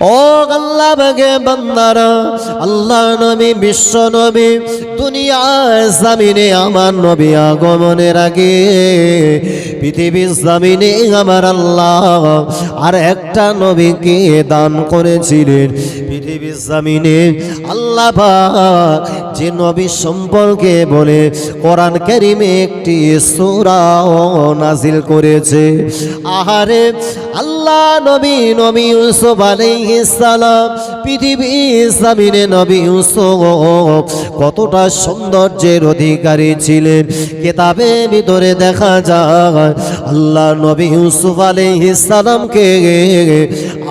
ও আল্লাহ বাগে বান্দারা, আল্লাহ নবী, বিশ্ব নবী দুনিয়া জামিনে আমার নবী আগমনের আগে পৃথিবীর জামিনে আমার আল্লাহ আর একটা নবীকে দান করেছিলেন। পৃথিবীর জামিনে আল্লাহ পাক যে নবী সম্পর্কে বলে কোরআন কারিমে একটি সূরাও নাজিল করেছে। আহারে আল্লাহ নবী নবী ইউসুফ আলাইহিস সালাম পৃথিবীর জামিনে নবী ইউসুফ, কতটা সৌন্দর্যের অধিকারী ছিলেন। কেতাবে ভিতরে দেখা যায়, আল্লাহ নবী ইউসুফ আলাইহিস সালামকে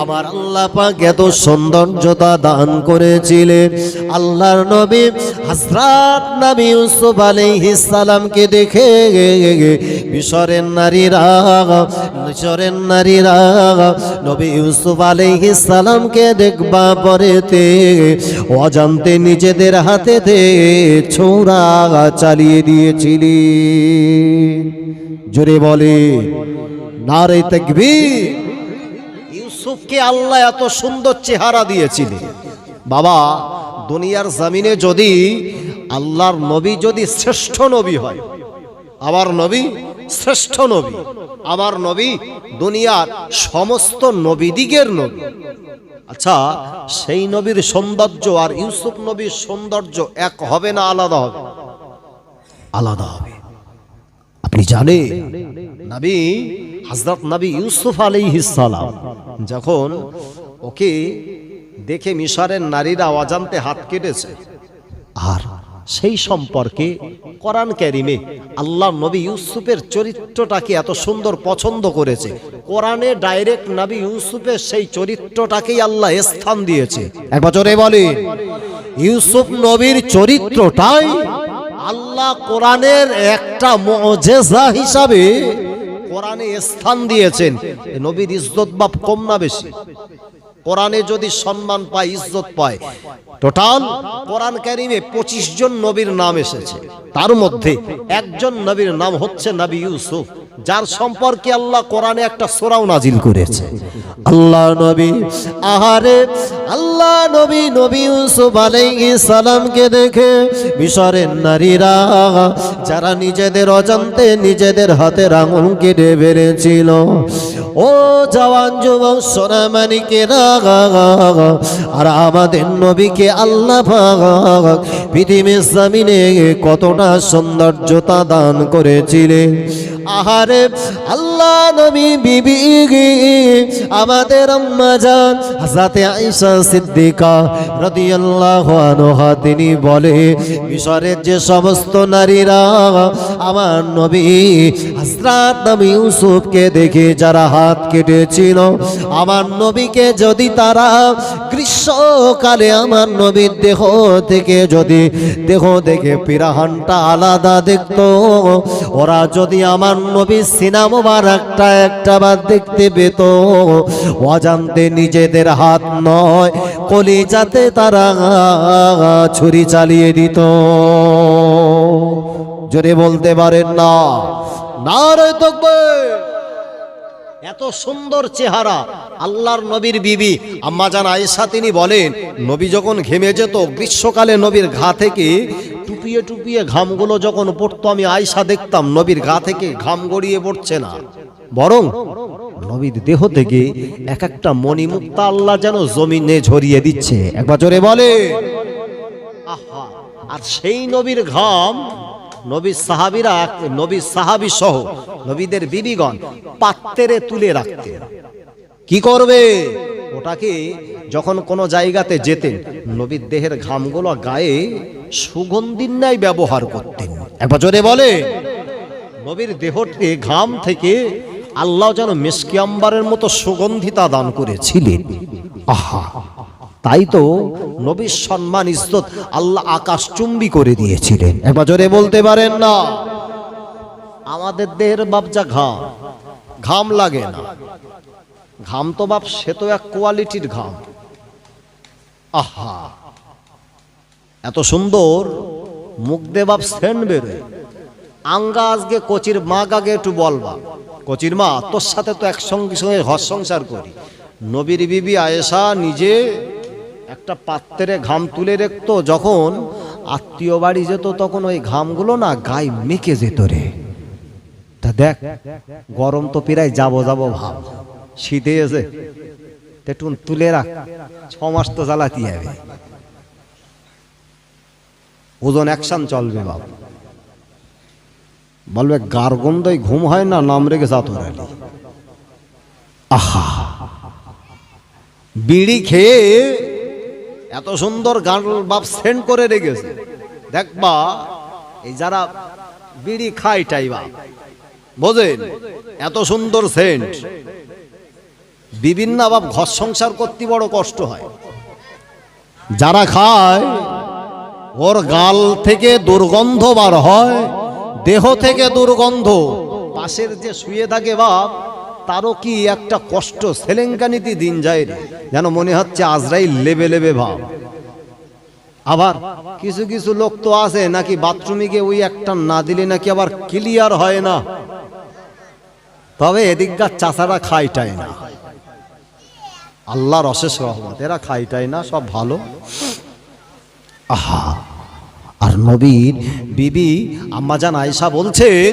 আমার আল্লাহ পাক এত সৌন্দর্যতা দান করেছিলেন। আল্লাহর নবী হযরত নবী ইউসুফ আলাইহিস সালামকে দেখে, মিশরের নারীরা মিশরের নারীরা, নবী ইউসুফ আলাইহিস সালামকে দেখবা পরেতে, অজান্তে নিজেদের হাতেতে ছোরা চালিয়ে দিয়েছিলি। জোরে বলে, নারে তাকবীর। ইউসুফকে আল্লাহ এত সুন্দর চেহারা দিয়েছিলেন। বাবা, দুনিয়ার জামিনে যদি আল্লাহর নবী যদি শ্রেষ্ঠ নবী হয় আবার নবী শ্রেষ্ঠ নবী। আমার নবী দুনিয়ার সমস্ত নবীদিগের নবী। আচ্ছা সেই নবীর সৌন্দর্য আর ইউসুফ নবীর সৌন্দর্য এক হবে না আলাদা হবে? আলাদা হবে। আপনি জানেন, নবী হজরত নবী ইউসুফ সালাম যখন ওকে দেখে মিশরের নারীরা অজান্তে হাত কেটেছে, আর সেই সম্পর্কে কোরআন ক্যারিমে আল্লাহ নবী ইউসুফের চরিত্রটাকে এত সুন্দর পছন্দ করেছে। কোরআনে ডাইরেক্ট নবী ইউসুফের সেই চরিত্রটাকেই আল্লাহ স্থান দিয়েছে। এক বছরে বলে ইউসুফ নবীর চরিত্রটাই আল্লাহ কোরআনের একটা মজেজা হিসাবে কোরআনে স্থান দিয়েছেন। নবীর ইজ্জত বাপ কম না বেশি। কোরআনে যদি সম্মান পায়, ইজ্জত পায়। টোটাল কোরআন কারিমে পঁচিশ জন নবীর নাম এসেছে। তার মধ্যে একজন নবীর নাম হচ্ছে নবী ইউসুফ, যার সম্পর্কে আল্লাহ কোরআনে একটা সোরাও নাজিল করেছে। আল্লাহ নবী, আহারে, আল্লাহ নবী নবী ইউসুফ আলাইহিস সালামকে দেখে মিশরের নারীরা যারা নিজেদের অজান্তে নিজেদের হাতের আঙুল কেটে বেড়েছিল ও জওয়ান যুবক সোনামানিকেরা আর আমাদের নবীকে আল্লাহ পৃথিবীর জামিনে কতটা সৌন্দর্যতা দান করেছিলেন। আহারে, আল্লাহ নবী বিবি আমাদের আম্মা জান হাজাতে আয়েশা সিদ্দিকা রাদিয়াল্লাহু আনহা, তিনি বলে, মিশরের যে সমস্ত নারীরা আমার নবী হযরত নবী ইউসুফকে দেখে যারা হাত কেটেছিল, আমার নবীকে যদি তারা গ্রীষ্মকালে আমার নবীর দেহ থেকে যদি দেহ থেকে পিরাহানটা আলাদা দেখতো, ওরা যদি আমার নবী সিনামা একটা একটা বার দেখতে পেত। অজান্তে নিজেদের হাত নয়, কলিজাতে তারা ছুরি চালিয়ে দিত। জোরে বলতে পারেন না। না রে এত সুন্দর চেহারা, আল্লাহর নবীর বিবি। আম্মা জান আয়েশা তিনি বলেন, নবী যখন ঘেমে যেত, গ্রীষ্মকালে নবীর ঘা থেকে টুপিয়ে টুপিয়ে ঘামগুলো যখন পড়তো, আমি আয়েশা দেখতাম, নবীর ঘা থেকে ঘাম গড়িয়ে পড়ছে না। বরং নবীর দেহ থেকে এক একটা মণিমুক্তা আল্লাহ যেন জমিনে ঝরিয়ে দিচ্ছে। একবার জোরে বলে আহা, আর সেই নবীর ঘাম নবীর সাহাবিরা নবীর সাহাবি সহ নবীদের বিবিগণ পাত্রে তুলে রাখতেন কি করবে? ওটাকে যখন কোনো জায়গাতে যেতেন, নবীর দেহের ঘামগুলো গায়ে সুগন্ধির ন্যায় ব্যবহার করতেন। একবার জোরে বলে। নবীর দেহটি ঘাম থেকে আল্লাহ যেন মিসকি আম্বারের মতো সুগন্ধিতা দান করেছিলেন। আহা! তাই তো নবীর সম্মান, ইজ্জত আল্লাহ আকাশ চুম্বি করে দিয়েছিলেন। একবার জোরে বলতে পারেন না? আমাদের দেহের বাপ যা ঘাম ঘাম লাগে না। ঘাম তো বাপ, সে তো এক কোয়ালিটির ঘাম। আহা! এত সুন্দর, মুখ দে বাপ সেন্ট বেরোয়। আঙ্গা আজকে কচির মা গাগে একটু বলবা? কচির মা, তোর সাথে তো একসঙ্গে সঙ্গে ঘর সংসার করি। নবীর বিবি আয়েশা নিজে একটা পাত্রে ঘাম তুলে রাখতো যখন আত্মীয় বাড়ি যেত তখন ওই ঘামগুলো না গায়ে মেকে যেত রে। তা দেখ, গরম তো প্রায় যাব যাব ভাব। শীতে এসে তা একটু তুলে রাখ, ছ মাস তো জ্বালাতে হবে। ওজন অ্যাকশন চলবে বাবা বলবে গার গন্ধই ঘুম হয় না, নাম রেখে চাতর আলী। আহা! বিড়ি খেয়ে এত সুন্দর গান বাপ সেন্ড করে রেখেছে। দেখবা এই যারা বিড়ি খায় টাই বাপ বোঝেন? এত সুন্দর সেন্ট। বিভিন্ন বাপ ঘর সংসার করতে বড় কষ্ট হয়। যারা খায়, ওর গাল থেকে দুর্গন্ধ বার হয়, দেহ থেকে দুর্গন্ধ। পাশের যে শুয়ে থাকে বাপ তারও কি একটা কষ্ট সেলেঙ্কানিতে দিন যায় যেন মনে হচ্ছে আজরাই লেবে লেবে ভাব। আবার কিছু কিছু লোক তো আছে নাকি বাথরুমে গিয়ে ওই একটা না দিলে নাকি আবার ক্লিয়ার হয় না। তবে এদিককার চাষারা খাইটাই না। আল্লাহর অশেষ রহমত, এরা খাইটাই না, সব ভালো। আহা, আর নবীর বিবি আম্মাজান আয়েশা বলছেন,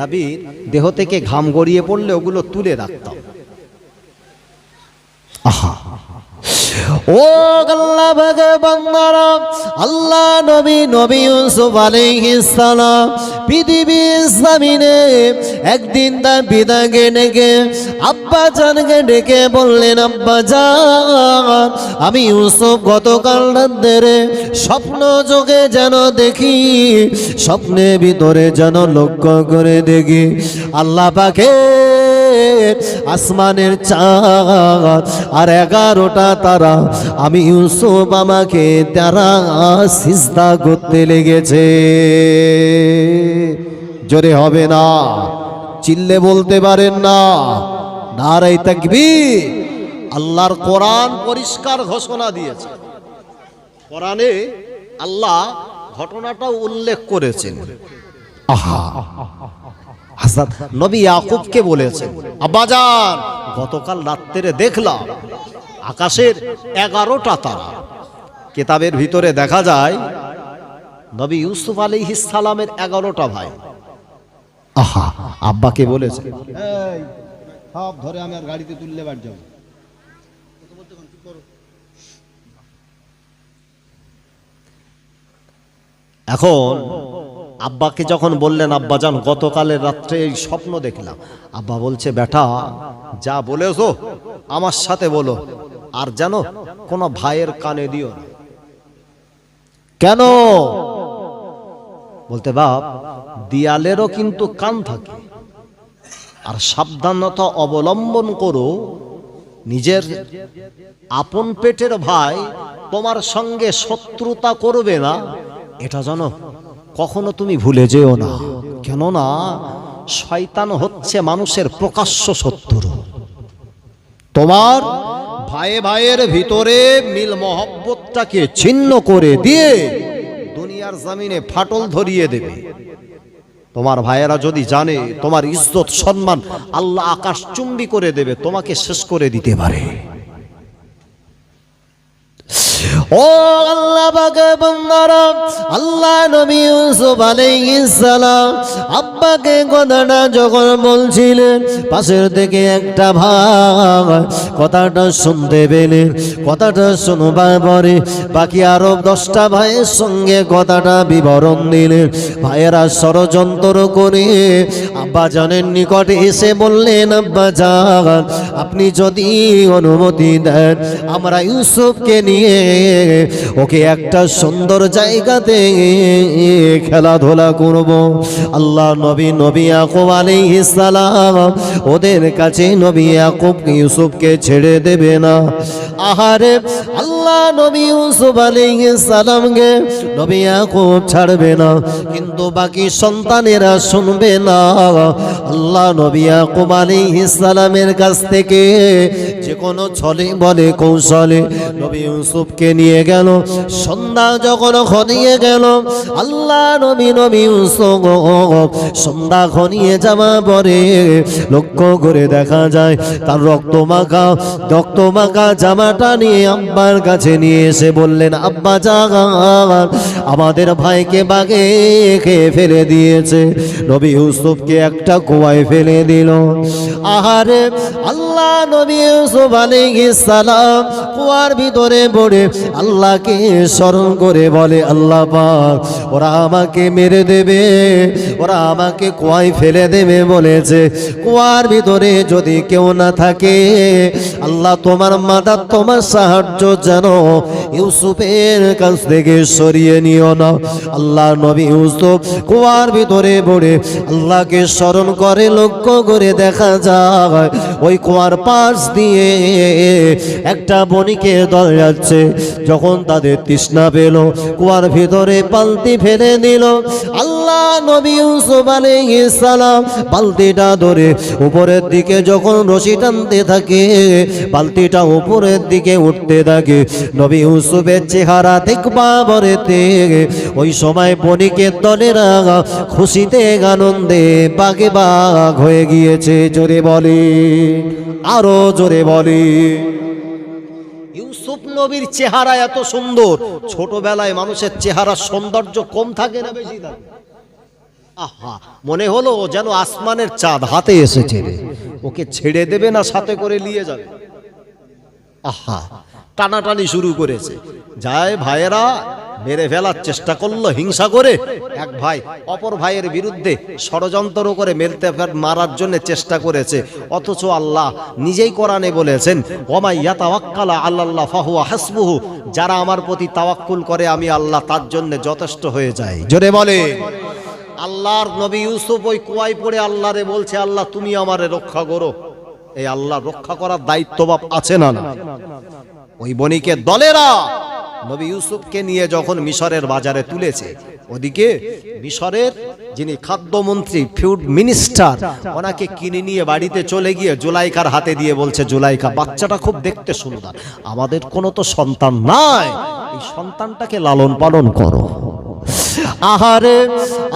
নবীর দেহ থেকে ঘাম গড়িয়ে পড়লে ওগুলো তুলে রাখতাম। আহা ও আল্লাহ ভগবান্দারা আল্লাহ নবী নবী ইউসুফ আলাইহিস সালাম, পৃথিবীর জমিনে একদিন তার পিতাকে ডেকে, আব্বা জানকে ডেকে বললেন, আব্বা জান, আমি ইউসুফ গতকাল রাত্রে স্বপ্ন যোগে যেন দেখি, স্বপ্নের ভিতরে যেন লক্ষ্য করে দেখি, আল্লাহ পাকে আসমানের চাঁদ আর এগারোটা তারা। আমি ইউসুফ আমাকে তারা সিজদা করতে লেগেছে। জোরে হবে না, চিল্লে বলতে পারেন না। নারাই তাকবি আল্লাহর কোরআন পরিষ্কার ঘোষণা দিয়েছে। কোরআনে আল্লাহ ঘটনাটা উল্লেখ করেছেন। আহা। হাসান নবী ইয়াকুবকে বলেছেন আব্বাজান গতকাল রাত্রে দেখলাম আকাশের এগারোটা তারা। কেতাবের ভিতরে দেখা যায়, নবী ইউসুফ আলী সালামের এগারোটা ভাই। আহা, আব্বাকে বলেছে সব ধরে আমি আর গাড়িতে তুললে বাড়ি যাব। এখন আব্বাকে যখন বললেন আব্বাজান গতকালের রাত্রে এই স্বপ্ন দেখলাম। আব্বা বলছে, বেটা, যা বলেছ, আমার সাথে বলো। আর জানো কোনো ভাইয়ের কানে দিও কেন? বলতে, বাপ, দিয়ালেরও কিন্তু কান থাকে। আর সাবধানতা অবলম্বন করো, নিজের আপন পেটের ভাই তোমার সঙ্গে শত্রুতা করবে না। এটা জানো কখনো তুমি ভুলে যেও না। কেননা শয়তান হচ্ছে মানুষের প্রকাশ্য শত্রু। তোমার ভাই ভাইয়ের ভিতরে মিল মহব্বতটাকে ছিন্ন করে দিয়ে দুনিয়ার জমিনে ফাটল ধরিয়ে দেবে। তোমার ভাইয়েরা যদি জানে, তোমার ইজ্জত, সম্মান আল্লাহ আকাশ চুম্বি করে দেবে, তোমাকে শেষ করে দিতে পারে। ও আল্লাহ পাকে বন্দারা, আল্লাহ নবী ইউসুফ আলাইহিস সালাম আব্বাকে কথাটা যখন বলছিলেন, পাশের থেকে একটা ভাই কথাটা শুনতে পেলেন, কথাটা শুনবার পরে বাকি আরও দশটা ভাইয়ের সঙ্গে কথাটা বিবরণ দিলেন। ভাইয়েরা ষড়যন্ত্র করে আব্বা জানের নিকটে এসে বললেন, আব্বা জান, আপনি যদি অনুমতি দেন, আমরা ইউসুফকে নিয়ে ওকে একটা সুন্দর জায়গাতে খেলাধুলা করব। আল্লাহ নবী নবী ইয়াকুব আলাইহিস সালাম ওদের কাছে নবী ইয়াকুব ইউসুফকে ছেড়ে দেবে না। আহারে, আল্লাহ নবী ইউসুফ আলাইহিস সালামকে নবী ইয়াকুব ছাড়বে না, কিন্তু বাকি সন্তানেরা শুনবে না। আল্লাহ নবী ইয়াকুব আলাইহিস সালামের কাছ থেকে যে কোনো ছলে বলে কৌশলে নবী ইউসুফকে নিয়ে নিয়ে গেল। সন্ধ্যা যখন ঘনিয়ে গেল, আল্লাহ নবী নবী সন্ধ্যা ঘনিয়ে যাওয়া পরে লক্ষ্য করে দেখা যায়, তার রক্ত মাখা রক্ত মাখা জামাটা নিয়ে আব্বার কাছে নিয়ে এসে বললেন, আব্বা জাগান, আমাদের ভাইকে বাগে খেয়ে ফেলে দিয়েছে। নবী ইউসুফকে একটা কুয়ায় ফেলে দিল। আহারে, আল্লাহ নবী ইউসুফ আলাইহিস সালাম কুয়ার ভিতরে পড়ে আল্লাহকে স্মরণ করে বলে, আল্লাহ পাক, ওরা আমাকে মেরে দেবে, ওরা আমাকে কুয়ায় ফেলে দেবে, বলেছে। কুয়ার ভিতরে যদি কেউ না থাকে, আল্লাহ তোমার মাদার, তোমার সাহায্য যেন ইউসুফের কাছ থেকে সরিয়ে নিও না। আল্লাহ নবী ইউসুফ কুয়ার ভিতরে পড়ে আল্লাহকে স্মরণ করে, লক্ষ্য করে দেখা যায়, ওই কুয়ার পাশ দিয়ে একটা বণিকে দল যাচ্ছে। যখন তাদের তৃষ্ণা পেল, কুয়ার ভিতরে পালতি ফেলে দিল আল্লাহ নবী ইউসুফ আলাইহিস সালাম বালতিটা ধরে উপরের দিকে যখন রশি টানতে থাকে, বালতিটা উপরের দিকে উঠতে থাকে। নবী ইউসুফের চেহারা দেখবা বরেতে, ওই সময় বণিকের দলেরা খুশিতে আনন্দে বাগে বাঘ হয়ে গিয়েছে, জোরে বলে, আরও জোরে বলে। নবীর চেহারা এত সুন্দর। ছোটবেলায় মানুষের চেহারা সৌন্দর্য কম থাকে না বেশি থাকে? আহা, মনে হলো যেন আসমানের চাঁদ হাতে এসেছে ওকে ছেড়ে দেবে না, সাথে করে নিয়ে যাবে। আহা, টানাটানি শুরু করেছে। যায় ভাইয়েরা মেরে ফেলার চেষ্টা করল, হিংসা করে। এক ভাই, অপর ভাইয়ের বিরুদ্ধে ষড়যন্ত্র করে মেরতে মারার জন্য চেষ্টা করেছে। অথচ আল্লাহ নিজেই কোরআনে বলেছেন ওমাই ইয়াতাওয়াক্কালা আল্লাহ ফাহুয়া হাসবুহু। যারা আমার প্রতি তাওয়াক্কুল করে, আমি আল্লাহ তার জন্য যথেষ্ট হয়ে যাই। জোরে বলে। আল্লাহর নবী ইউসুফ ওই কুয়ায় পড়ে আল্লাহরে বলছে, আল্লাহ, তুমি আমারে রক্ষা করো। এই আল্লাহ রক্ষা করার দায়িত্ব বাপ আছে না? ওই বণিকের দলেরা নবী ইউসুফকে নিয়ে যখন মিশরের বাজারে তুলেছে, ওদিকে মিশরের যিনি খাদ্যমন্ত্রী, ফিউড মিনিস্টার, ওনাকে কিনে নিয়ে বাড়িতে চলে গিয়ে জুলাইকার হাতে দিয়ে বলছে, জুলাইকা, বাচ্চাটা খুব দেখতে সুন্দর। আমাদের কোনো তো সন্তান নাই। এই সন্তানটাকে লালন পালন করো। আহারে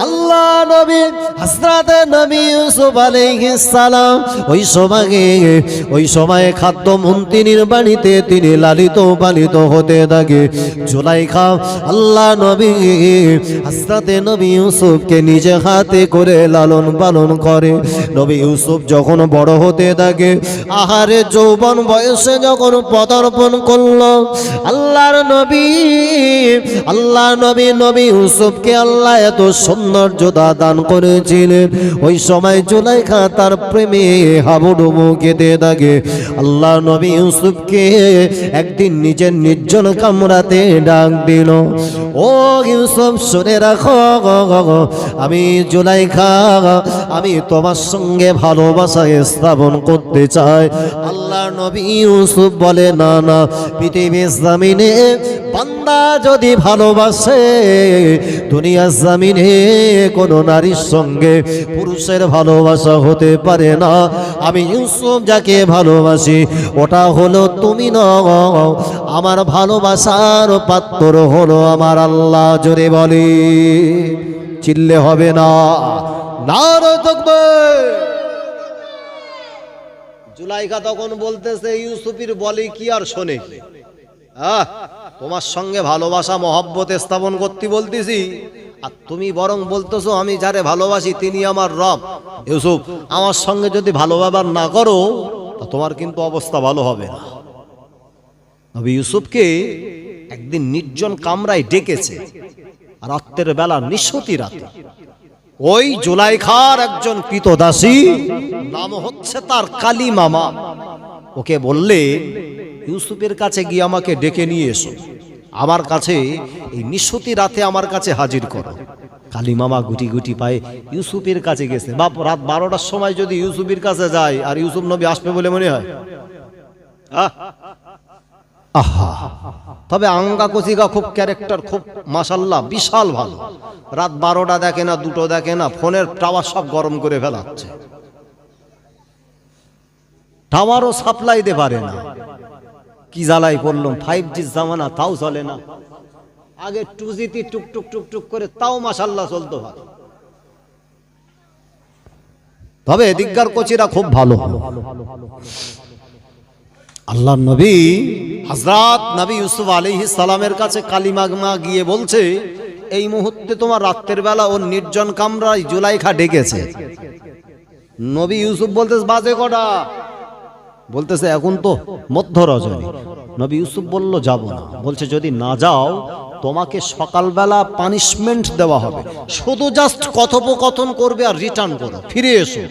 আল্লাহ নবী হযরত নবী ইউসুফ আলাইহিস সালাম ওই সময়ে ওই সময়ে খাদ্য মন্ত্রীর বাড়িতে তিনি লালিত পালিত হতে থাকে। জুলাইখা আল্লাহ নবী হযরত নবী ইউসুফকে নিজে হাতে করে লালন পালন করে। নবী ইউসুফ যখন বড় হতে থাকে, আহারে যৌবন বয়সে যখন পদার্পণ করল, আল্লাহর নবী আল্লাহ নবী নবী ইউসুফকে আল্লাহ এত সৌন্দর্যতা দান করেছিলেন ওই সময় জুলাইখা তার প্রেমে হাবুডুবু কেঁদে থাকে। আল্লাহ নবী ইউসুফকে একদিন নিজের নির্জন কামরাতে ডাক দিল, ও ইউসুফ, শুনে রাখো, আমি জুলাইখা, আমি তোমার সঙ্গে ভালোবাসা স্থাপন করতে চাই। আল্লাহ নবী ইউসুফ বলে, না না, পৃথিবীর জামিনে বান্দা যদি ভালোবাসে দুনিয়ার জামিনে কোনো নারীর সঙ্গে পুরুষের ভালোবাসা হতে পারে না। আমি ইউসুফ যাকে ভালোবাসি ওটা হলো তুমি নও আমার ভালোবাসার পাত্র হলো আমার আল্লাহ জোরে বলে। চিল্লে হবে না। জুলাইকা তখন বলতেছে ইউসুফির বলে কি আর শোনে? আহ, তোমার সঙ্গে ভালোবাসা, মহব্বত স্থাপন করতে বলতেছি। আর তুমি বরং বলতেছো, আমি যারে ভালোবাসি তিনি আমার রব। ইউসুফ, আমার সঙ্গে যদি ভালো ব্যবহার না করো, তা তোমার কিন্তু অবস্থা ভালো হবে না। নবী ইউসুফকে একদিন নির্জন কামরায় ডেকেছে, রাত্রের বেলা নিঃসতি রাতে। ওই জুলাইখার একজন কৃতদাসী নাম হচ্ছে তার কালী মামা। ওকে বললে, ইউসুফের কাছে গিয়ে আমাকে ডেকে নিয়ে এসো। আমার কাছে এই নিঃসতি রাতে আমার কাছে হাজির করো। কালী মামা গুটি গুটি পায়ে ইউসুফের কাছে গেছে। বাপ, রাত বারোটার সময় যদি ইউসুফের কাছে যায়, আর ইউসুফ নবী আসবে বলে মনে হয়? আহ! তবে আঙ্গা কচিকা খুব ক্যারেক্টার খুব মাসাল্লাহ বিশাল ভালো। রাত বারোটা দেখে না, দুটো দেখে না, ফোনের টাওয়ার সব গরম করে ফেলাচ্ছে। টাওয়ারও সাপ্লাই দিতে পারে না। কি জ্বালাই পড়লাম ফাইভ জি জামানা, তাও চলে না। আগে টু জিতে টুক টুক টুক টুক করে, তাও মাসাল্লাহ চলতো ভালো। তবে এদিককার কোচিরা খুব ভালো। আল্লাহ নবী হজরত নবী ইউসুফ আলাইহিস সালামের কাছে কালিমাগমা গিয়ে বলছে, এই মুহূর্তে তোমার রাত্রের বেলা ও নির্জন কামরায় জুলাইখা ডেকেছে। নবী ইউসুফ বলতেছে, বাজে কটা? বলতেছে, এখন তো মধ্য রজনী। নবী ইউসুফ বলল, যাব না। বলছে, যদি না যাও, তোমাকে সকালবেলা পানিশমেন্ট দেওয়া হবে। শুধু জাস্ট কথোপকথন করবে আর রিটার্ন করো। ফিরে এসো।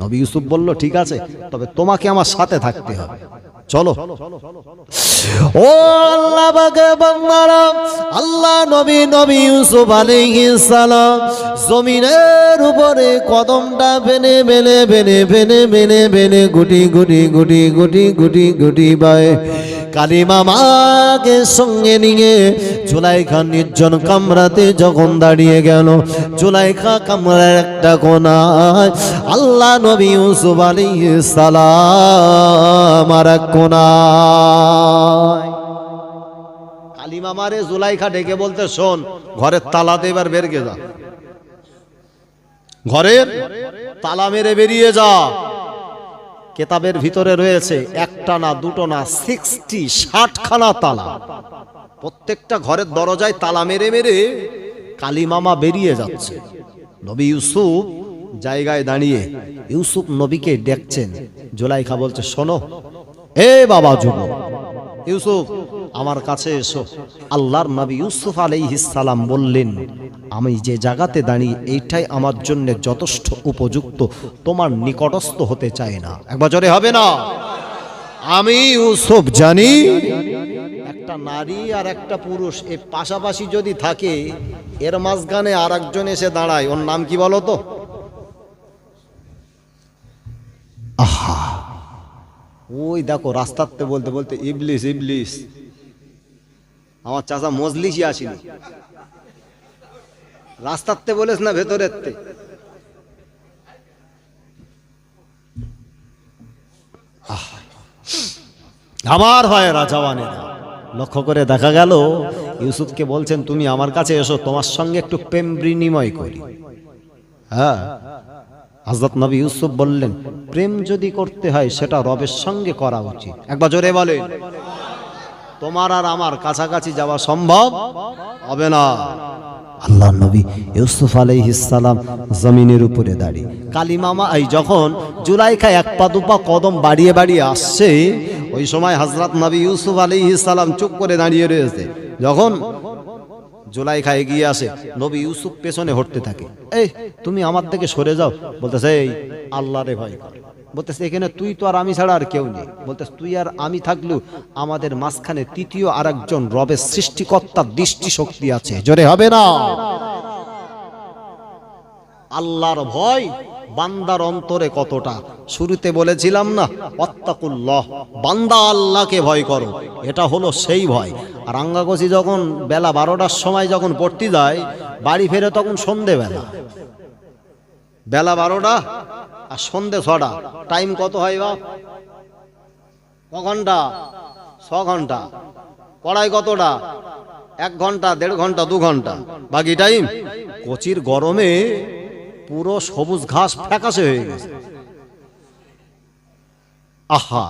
নবী ইউসুফ বলল, ঠিক আছে, তবে তোমাকে আমার সাথে থাকতে হবে। চলো। ও আল্লাহ বাংলারা আল্লাহ নবী নবী ইউসুফ সালাম, জমিনের উপরে কদমটা বেনে বেনে বেনে বেনে বেনে বেনে গুটি গুটি গুটি গুটি গুটি গুটি বাই কালিমা মাকে সঙ্গে নিয়ে জুলাইখা নির্জন কামরাতে যখন দাঁড়িয়ে গেল, জুলাইখা কামরার একটা কোনায় আল্লাহ নবী ইউসুফ আলাইহিস সালাম আর এক কোনায়। কালিমা মারে জুলাইখা ডেকে বলতে, শোন, ঘরের তালাতে এবার বেরকে যা। ঘরের তালা মেরে বেরিয়ে যা। কেতাবের ভিতরে রয়েছে একটা না দুটো না সিক্সটি, ষাটখানা তালা। প্রত্যেকটা ঘরের দরজায় তালা মেরে মেরে কালিমামা বেরিয়ে যাচ্ছে। নবী ইউসুফ জায়গায় দাঁড়িয়ে, ইউসুফ নবীকে দেখছেন। জোলাইখা বলছে, শোনো, এ বাবা যুব ইউসুফ আমার কাছে এসো। আল্লাহর নবী ইউসুফ সালাম বললেন, আমি যে জায়গাতে দাঁড়িয়ে এইটাই আমার জন্য যথেষ্ট উপযুক্ত, তোমার নিকটস্থ হতে চাই না। একবার জোরে হবে না? আমি ইউসুফ জানি, একটা নারী আর একটা পুরুষ এ পাশাপাশি যদি থাকে, এর মাঝখানে আর একজন এসে দাঁড়ায়। ওর নাম কি বলো তো? আহা! ওই দেখো, রাস্তাতে বলতে বলতে ইবলিস ইবলিস। আমার চাচা মজলিসই আসিনি। রাস্তাতে বলেছ না ভেতরের। আমার হয় রাজাওয়ানেরা লক্ষ্য করে দেখা গেল, ইউসুফকে বলছেন, তুমি আমার কাছে এসো, তোমার সঙ্গে একটু প্রেম বিনিময় করি। হ্যাঁ। হজরত নবী ইউসুফ বললেন, প্রেম যদি করতে হয়, সেটা রবের সঙ্গে করা উচিত। একবার জোরে বলে তোমার আর আমার কাছাকাছি যাওয়া সম্ভব হবে না। আল্লাহ নবী ইউসুফ আলাইহিসসালাম জমিনের উপরে দাঁড়িয়ে কালিমামা এই যখন জুলাইখা এক পা দুপা কদম বাড়িয়ে বাড়িয়ে আসছে, ওই সময় হজরত নবী ইউসুফ আলাইহিসসালাম চুপ করে দাঁড়িয়ে রয়েছে। যখন জুলাইখা এগিয়ে আসে, নবী ইউসুফ পেছনে হটতে থাকে, এই, তুমি আমার থেকে সরে যাও। বলতেছে, এই আল্লাহ রে ভয় কর। বলতেছে, এখানে তুই তো আর আমি ছাড়া আর কেউ নেই। বলতেছে, তুই আর আমি থাকলেও আমাদের মাঝখানে তৃতীয় আর একজন রবের সৃষ্টিকর্তার দৃষ্টি শক্তি আছে। জোরে হবে না? আল্লাহর ভয় বান্দার অন্তরে কতটা? শুরুতে বলেছিলাম না অত্তাকুল্লাহ বান্দা আল্লাহকে ভয় করো। এটা হলো সেই ভয়। আর আঙ্গাগছি যখন বেলা বারোটার সময় যখন পড়তে যায়, বাড়ি ফেরে তখন সন্ধেবেলা। বেলা বারোটা আর সন্ধে ছটা। টাইম কত হয় বা? ক ঘণ্টা? ছ ঘণ্টা। পড়াই কতটা? এক ঘণ্টা, দেড় ঘণ্টা, দু ঘণ্টা। বাকি টাইম কচির গরমে পুরো সবুজ ঘাস ফ্যাকাশে হয়ে গেছে। আহা!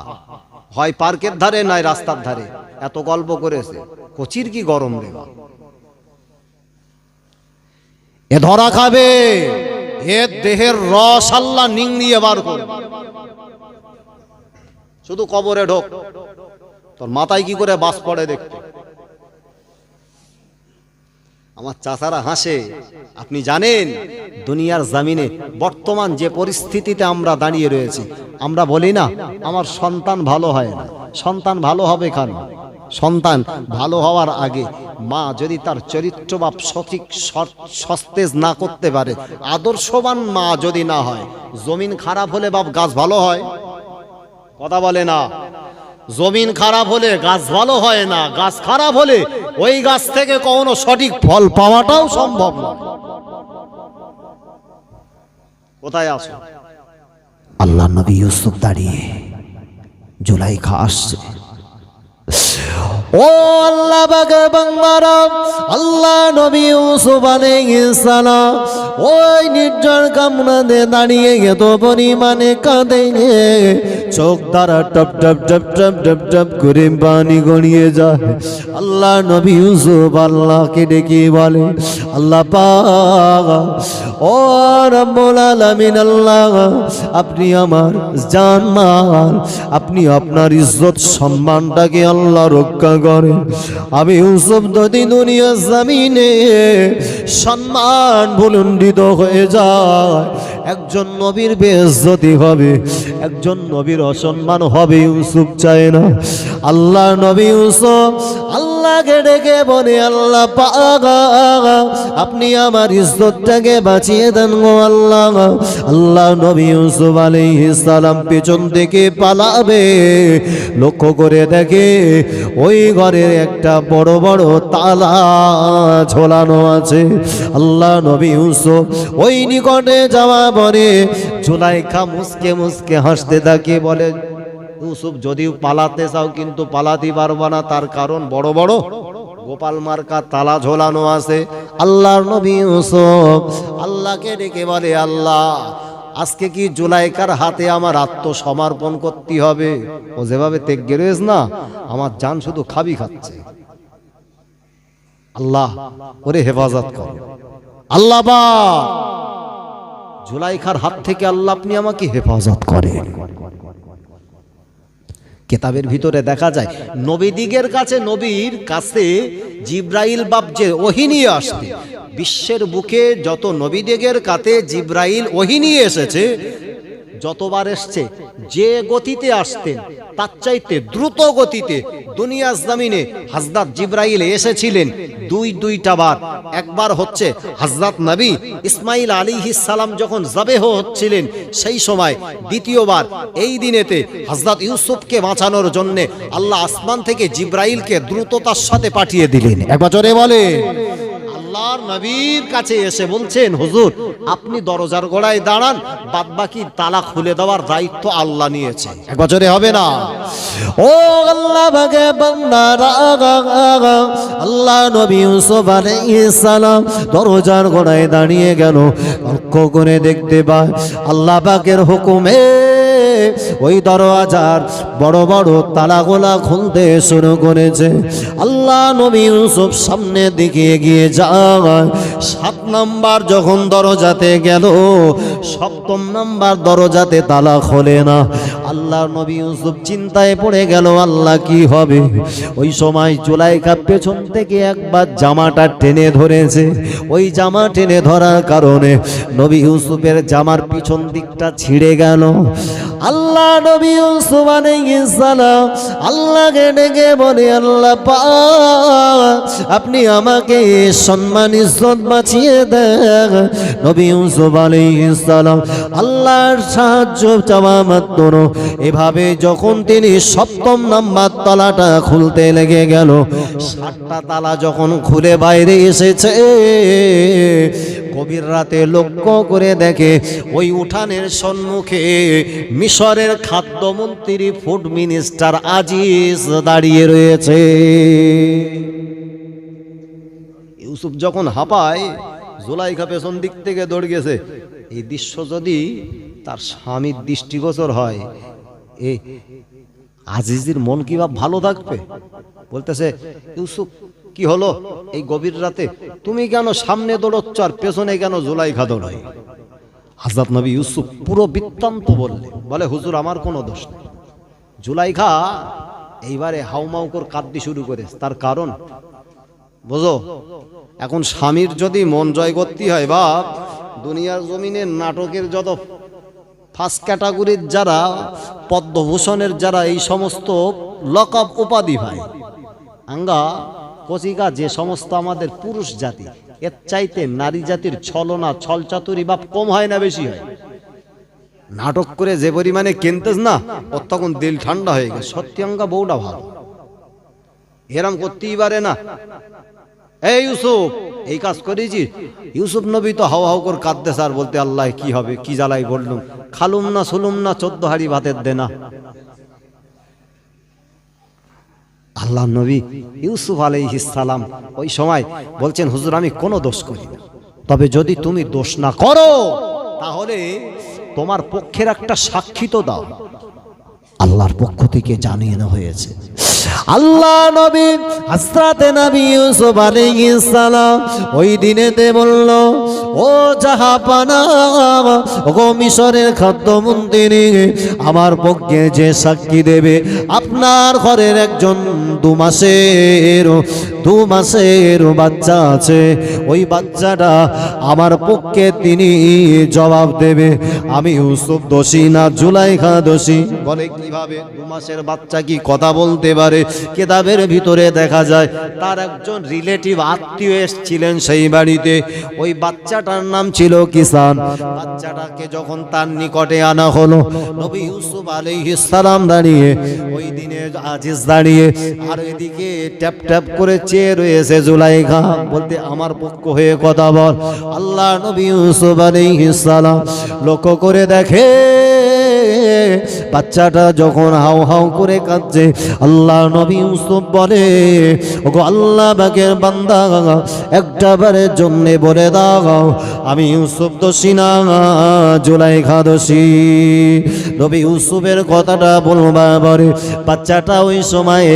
হয় পার্কের ধারে নয় রাস্তার ধারে? এত গল্প করেছে। কচির কি গরম রে। এ ধরা খাবে! দেহের রস আল্লাহ নিংড়িয়ে বার করবে শুধু কবরে ঢোক। তোর মাথায় কি করে বাস পড়ে দেখতে? আমার চাচারা হাসে, আপনি জানেন, দুনিয়ার জামিনে বর্তমান যে পরিস্থিতিতে আমরা দাঁড়িয়ে রয়েছি, আমরা বলি না, আমার সন্তান ভালো হয় না। সন্তান ভালো হবে কেন? সন্তান ভালো হওয়ার আগে মা যদি তার চরিত্র বা সঠিক সস্তেজ না করতে পারে, আদর্শবান মা যদি না হয়, জমিন খারাপ হলে বাপ গাছ ভালো হয়? কথা বলে না। জমিন খারাপ হলে গাছ ভালো হয় না, গাছ খারাপ হলে ওই গাছ থেকে কখনো সঠিক ফল পাওয়াটাও সম্ভব না। কোথায় আসো আল্লাহ নবী ইউসুফ দাঁড়িয়ে জুলাইখা আসছে। ও আল্লাহ আল্লাহ নবী ইউসুফ আলাইহিস সালাম, ওই নির্জন কামনাতে দাঁড়িয়ে এত পরিমাণে কাঁদে চোখ দ্বারা টপ টপ টপ টপ টপ টপ করে পানি গড়িয়ে যায়। আল্লাহ নবী ইউসুফ আল্লাহকে ডেকে বলে, আল্লাহ পাক, ও রব্বুল আলামিন আল্লাহ, আপনি আমার জান মাল, আপনি আপনার ইজ্জত সম্মানটাকে আল্লাহ রক্ষা করেন আমি ইউসুফ যদি দুনিয়া জামিনে সম্মান ভুলুণ্ডিত হয়ে যায়, একজন নবীর বেজ্জতি হবে, একজন নবীর অসম্মান হবে ইউসুফ চায় না। আল্লাহ নবী ইউসুফ আল্লাহকে ডেকে বলে, আল্লাহ আপনি আমার ইজ্জতটাকে বাঁচিয়ে দেন গো আল্লাহ। আল্লাহ নবী ইউসুফ সালাম পেছন থেকে পালাবে। লক্ষ্য করে দেখে ওই ঘরে একটা বড় বড় তালা ঝোলানো আছে। আল্লাহ নবী ইউসুফ ওই নিকটে যাওয়া পরে জুলাইখা মুসকে মুসকে হাসতে থাকে, বলে ইউসুফ যদিও পালাতে চাও কিন্তু পালাতে পারবা না, তার কারণ বড় বড় গোপাল মার্কা তালা ঝোলানো আছে। আল্লাহর নবী ইউসুফ, আল্লাহকে ডেকে বলে, আল্লাহ, আজকে কি জুলাইকার হাতে আমার আত্মসমর্পণ করতে হবে? ও, যেভাবে তেগ গেরেজ না, আমার জান শুধু খাবি খাচ্ছে। আল্লাহ, ওরে হেফাজত কর। আল্লাহ বা জুলাইখার হাত থেকে আল্লাহ আপনি আমাকে হেফাজত করেন। কেতাবের ভিতরে দেখা যায় নবীদিগের কাছে নবীর কাছে জিব্রাইল বাপ যে ওহি নিয়ে আসতে বিশ্বের বুকে যত নবীদিগের কাছে জিব্রাইল ওহি নিয়ে এসেছে, যতবার এসছে, যে গতিতে আসতেন তার চাইতে দ্রুত গতিতে দুনিয়ার জামিনে হাজরাত জিব্রাইল এসেছিলেন। দুই দুইটা বার। একবার হচ্ছে হাজরাত নবী ইসমাইল আলী সালাম যখন জাবেহ হচ্ছিলেন, সেই সময় দ্বিতীয়বার এই দিনেতে হাজরাত ইউসুফকে বাঁচানোর জন্য আল্লাহ আসমান থেকে জিব্রাইলকে দ্রুততার সাথে পাঠিয়ে দিলেন। একবার জোরে বলে আল্লাহর নবীর কাছে এসে বলছেন, হুজুর, আপনি দরজার গোড়ায় দাঁড়ান বাদ বাকি তালা খুলে দেওয়ার দায়িত্ব আল্লাহ নিয়েছে। এক বছরে হবে না? ও আল্লাহ ভাগে আল্লাহ নবী ইউসুফ সালাম দরজার গোড়ায় দাঁড়িয়ে গেল। লক্ষ্য করে দেখতে পায়, আল্লাহ পাকের হুকুমে ওই দরওয়াজার বড় বড় তালাগোলা খুলতে শুরু করেছে। আল্লাহ নবী ইউসুফ সামনে দিকে এগিয়ে যায় সাত নাম্বার যখন দরজাতে গেল, সপ্তম নাম্বার দরজাতে তালা খোলে না। আল্লাহ নবী ইউসুফ চিন্তায় পড়ে গেল, আল্লাহ কি হবে? ওই সময় জুলাইকা পেছন থেকে একবার জামাটা টেনে ধরেছে। ওই জামা টেনে ধরার কারণে নবী ইউসুফের জামার পিছন দিকটা ছিঁড়ে গেল। আল্লাহ নবী আলাইহিস সালাম আল্লাহকে ডেকে বলে, আল্লাহ পাক, আপনি আমাকে সম্মান, ইজ্জত বাঁচিয়ে দেন। নবী ইউসুফ সালাম আল্লাহর সাহায্য চাওয়া মাত্র। এভাবে যখন তিনি সপ্তম নাম্বার তলাটা খুলতে লেগে গেল, সাতটা তালা যখন খুলে বাইরে এসেছে গভীর রাতে লক্ষ্য করে দেখে, ওই উঠানের সম্মুখে মিশরের খাদ্যমন্ত্রী ফুড মিনিস্টার আজিজ দাঁড়িয়ে রয়েছে। ইউসুফ যখন হাঁপায়, জোলাইখা পেছন দিক থেকে দৌড় গেছে। এই দৃশ্য যদি তার স্বামীর দৃষ্টিগোচর হয়, এ আজিজের মন কি ভালো থাকবে? বলতেছে, ইউসুফ কি হলো? এই গভীর রাতে তুমি কেন সামনে দৌড়চ্ছ আর পেছনে কেন জোলাইখা দৌড়াই হাজরত নবী ইউসুফ পুরো বৃত্তান্ত বললে বলে, হুজুর, আমার কোনো দোষ নেই। জুলাইখা এইবারে হাউমাউ করে কাঁদতে শুরু করে তার কারণ? বুঝো, এখন স্বামীর যদি মন জয় করতে হয় বা দুনিয়ার জমিনের নাটকের যত ফার্স্ট ক্যাটাগরির যারা, পদ্মভূষণের যারা, এই সমস্ত লকআপ উপাধি ভাই আঙ্গা কচিকা যে সমস্ত আমাদের পুরুষ জাতি এর চাইতে নারী জাতির ছলনা ছলচাতুরি বাপ কম হয় না বেশি হয়। নাটক করে যে পরিমাণে কিনতেস না ওর তখন দিল ঠান্ডা হয়ে গেছে। সত্যি অঙ্গা বউটা ভালো। এরম করতেই পারে না। এই ইউসুফ এই কাজ করেছি। ইউসুফ নবী তো হাও হাও করে কাঁদতে স্যার বলতে আল্লাহ কি হবে কি জ্বালাই বললুম। খালুম না সুলুম না চোদ্দ হাড়ি ভাতের দেনা। আল্লাহ নবী ইউসুফ সালাম ওই সময় বলছেন, হুজুর, আমি কোনো দোষ করি না। তবে যদি তুমি দোষ না করো, তাহলে তোমার পক্ষের একটা সাক্ষী তো দাও। আল্লাহর পক্ষ থেকে জানিয়ে হয়েছে। আল্লাহ নবী হাসরাতে নবী ইউসুফ আলাইহিস সালাম ওই দিনেতে বলল, ও জাহাপানা ও মিশরের খাদ্য মন্ত্রী আমার পক্ষে যে সাক্ষী দেবে আপনার ঘরের একজন দু মাসের দু মাসের বাচ্চা আছে। ওই বাচ্চাটা আমার পক্ষে তিনি জবাব দেবে। আমি ইউসুফ দোষী না জুলাইখা দোষী? বলে কীভাবে? দু মাসের বাচ্চা কি কথা বলতে পারে? কেতাবের ভিতরে দেখা যায়, তার একজন রিলেটিভ আত্মীয় এসেছিলেন সেই বাড়িতে। ওই বাচ্চাটার নাম ছিল কিষান বাচ্চাটাকে যখন তার নিকটে আনা হলো, নবী ইউসুফ আলাইহিস সালাম দাঁড়িয়ে, ওই দিনে আজিজ দাঁড়িয়ে, আর এদিকে ট্যাপ ট্যাপ করে চেয়ে রয়েছে জুলাইখা। বলতে আমার পক্ষ হয়ে কথা বল। আল্লাহ নবী ইউসুফ আলাইহিস লক্ষ্য করে দেখে বাচ্চাটা যখন হাউ হাউ করে কাঁদছে, আল্লাহ নবী ইউসুফ বলে, ওগো আল্লাহ বাগের বান্দা একটা বারের জন্য বলে দাও, আমি ইউসুফ দোষী না, জুলাইখা দোষী। নবী ইউসুফের কথাটা বলবা বলে বাচ্চাটা ওই সময়ে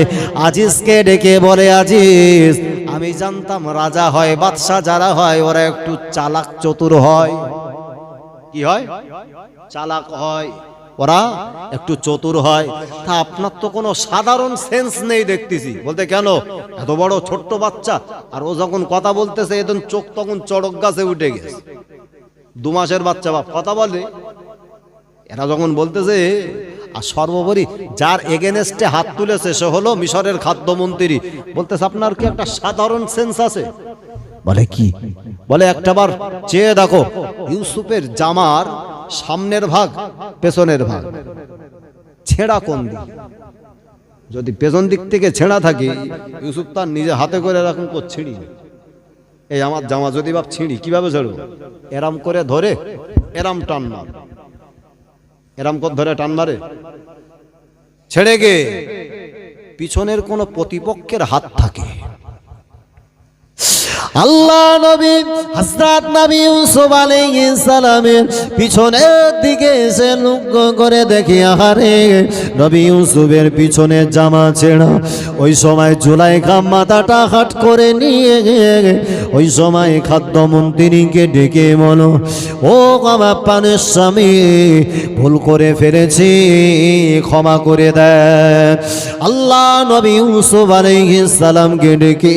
আজিজকে ডেকে বলে, আজিজ, আমি জানতাম রাজা হয়, বাদশাহ যারা হয়, ওরা একটু চালাক চতুর হয়। কি হয়? চালাক হয়। ওরা একটু চতুর হয়। তা আপনার তো কোনো সাধারণ সেন্স নেই দেখতেছি। বলতে কেন? এত বড় ছোট্ট বাচ্চা, আর ও যখন কথা বলতেছে, এদিন চোখ তখন চড়ক গাছে উঠে গেছে। দু মাসের বাচ্চা বাপ, কথা বলে। এরা যখন বলতেছে, আর সর্বোপরি যার এগেনেস্টে হাত তুলেছে, সে হলো মিশরের খাদ্যমন্ত্রী। বলতেছে, আপনার কি একটা সাধারণ সেন্স আছে? বলে কি? বলে, একটাবার চেয়ে দেখো, ইউসুফের জামার সামনের ভাগ, পেছনের ভাগ। ছেঁড়া কোন দিক? যদি পেছন দিক থেকে ছেঁড়া থাকে, ইউসুফ তার নিজে হাতে করে এরকম ছিঁড়ি এই আমার জামা যদি বাপ ছিঁড়ি, কীভাবে ছেড়ব এরাম করে ধরে, এরাম টান মার। এরাম করে ধরে টান মারে? ছেড়ে গে। পিছনের কোন প্রতিপক্ষের হাত থাকে। আল্লাহ নবী, হযরত নবী ইউসুফ আলাইহিস সালামের পিছনের দিকে এসে লক্ষ্য করে দেখি, আহারে, নবী ইউসুফের পিছনে জামা ছেঁড়া। ওই সময় জুলাই জুলাইখা মাথাটা হাট করে নিয়ে ওই সময় খাদ্যমন্ত্রীকে ডেকে বলো, ও আমার পানের স্বামী, ভুল করে ফেলেছি, ক্ষমা করে দেয় আল্লাহ নবী ইউসুফ আলাইহিস সালামকে ডেকে,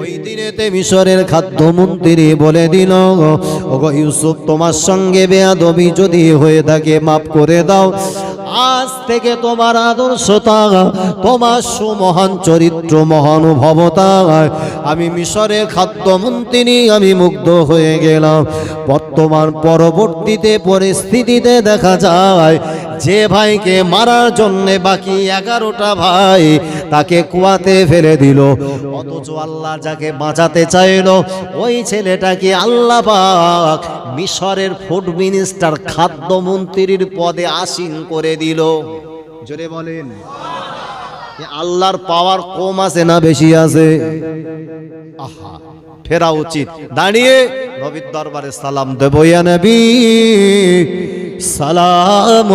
ওই দিনেতে মিশরের খাদ্যমন্ত্রী বলে দিল, ওগো ইউসুফ, তোমার সঙ্গে বেয়াদবি যদি হয়ে থাকে, মাফ করে দাও। আজ থেকে তোমার আদর্শতা, তোমার সুমহান চরিত্র মহানুভবতা আমি মিশরের খাদ্যমন্ত্রী আমি মুগ্ধ হয়ে গেলাম। বর্তমান পরবর্তীতে পরিস্থিতিতে দেখা যায়, যে ভাইকে মারার জন্যে বাকি এগারোটা ভাই তাকে কুয়াতে ফেলে দিল। অথচ আল্লাহ যাকে বাঁচাতে চাইল, ওই ছেলেটাকে আল্লাহ পাক মিশরের ফুড মিনিস্টার খাদ্যমন্ত্রীর পদে আসীন করে দিল। জোরে বলেন। আল্লাহর পাওয়ার কম আছে না বেশি আছে? আহা, ফেরা উচিত। দাঁড়িয়ে নবীর দরবারে সালাম দেব, ইয়া নবী, সালাম।